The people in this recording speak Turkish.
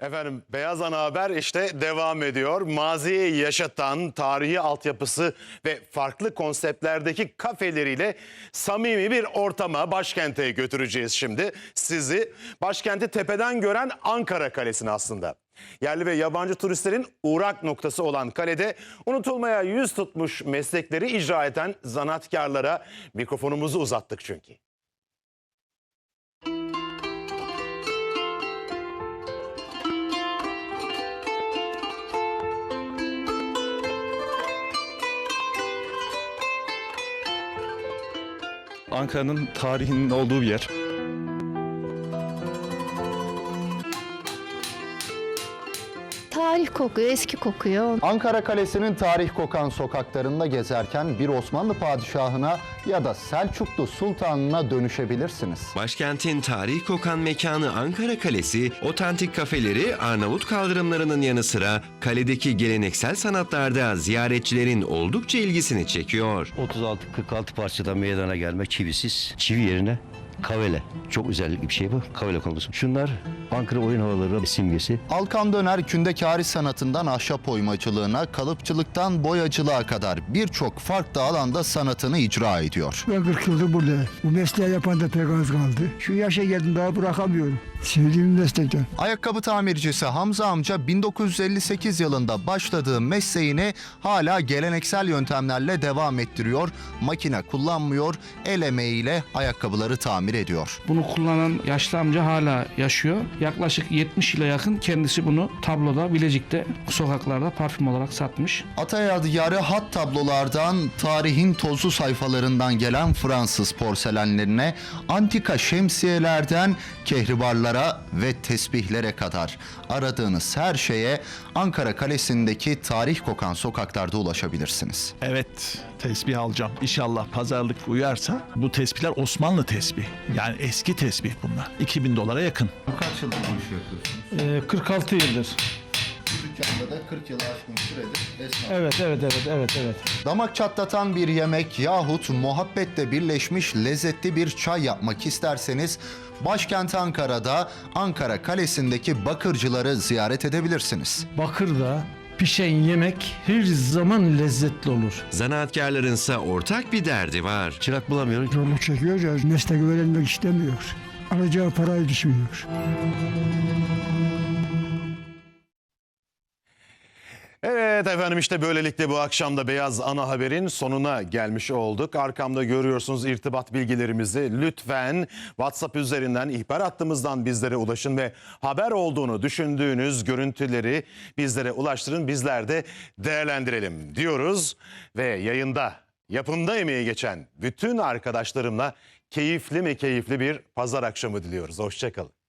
Efendim Beyaz Ana Haber işte devam ediyor. Maziyi yaşatan tarihi altyapısı ve farklı konseptlerdeki kafeleriyle samimi bir ortama başkente götüreceğiz şimdi. Sizi başkenti tepeden gören Ankara Kalesi'ne aslında. Yerli ve yabancı turistlerin uğrak noktası olan kalede unutulmaya yüz tutmuş meslekleri icra eden zanaatkarlara mikrofonumuzu uzattık çünkü. Ankara'nın tarihinin olduğu bir yer. Tarih kokuyor, eski kokuyor. Ankara Kalesi'nin tarih kokan sokaklarında gezerken bir Osmanlı padişahına ya da Selçuklu sultanına dönüşebilirsiniz. Başkentin tarih kokan mekanı Ankara Kalesi, otantik kafeleri Arnavut kaldırımlarının yanı sıra kaledeki geleneksel sanatlarda ziyaretçilerin oldukça ilgisini çekiyor. 36-46 parçada meydana gelme çivisiz. Çivi yerine kavele. Çok özellikli bir şey bu. Kavele konusu. Şunlar Ankara oyun havaları simgesi. Alkan Döner kündekari sanatından ahşap oymacılığına, kalıpçılıktan boyacılığa kadar birçok farklı alanda sanatını icra ediyor. Ben 40 yıldır buradayım. Bu mesleği yapan da pek az kaldı. Şu yaşa geldim daha bırakamıyorum. Sevdiğim meslekten. Ayakkabı tamircisi Hamza amca 1958 yılında başladığı mesleğini hala geleneksel yöntemlerle devam ettiriyor. Makine kullanmıyor, el emeğiyle ayakkabıları tamir ediyor. Bunu kullanan yaşlı amca hala yaşıyor. Yaklaşık 70 yıla yakın kendisi bunu tabloda Bilecik'te sokaklarda parfüm olarak satmış. Atay Diyarı hat tablolardan tarihin tozlu sayfalarından gelen Fransız porselenlerine, antika şemsiyelerden kehribarlara ve tesbihlere kadar aradığınız her şeye Ankara Kalesi'ndeki tarih kokan sokaklarda ulaşabilirsiniz. Evet, tesbih alacağım. İnşallah pazarlık uyarsa bu tespihler Osmanlı tesbih. Yani eski tesbih bunlar. 2000 dolara yakın. Kaç yıldır bu işi yapıyorsunuz? 46 yıldır. Dükkanda da 40 yılı aşkın süredir esnaf. Evet, evet, evet, evet, evet. Damak çatlatan bir yemek yahut muhabbetle birleşmiş lezzetli bir çay yapmak isterseniz başkent Ankara'da Ankara Kalesi'ndeki bakırcıları ziyaret edebilirsiniz. Bakır'da pişen yemek her zaman lezzetli olur. Zanaatkarlarınsa ortak bir derdi var. Çırak bulamıyorum. Zorluk çekiyor ya mesleği öğrenmek istemiyor. Alacağı parayı düşünüyor. Evet efendim işte böylelikle bu akşam da Beyaz Ana Haber'in sonuna gelmiş olduk. Arkamda görüyorsunuz irtibat bilgilerimizi. Lütfen WhatsApp üzerinden ihbar hattımızdan bizlere ulaşın ve haber olduğunu düşündüğünüz görüntüleri bizlere ulaştırın. Bizler de değerlendirelim diyoruz ve yayında yapımda emeği geçen bütün arkadaşlarımla keyifli mi keyifli bir pazar akşamı diliyoruz. Hoşçakalın.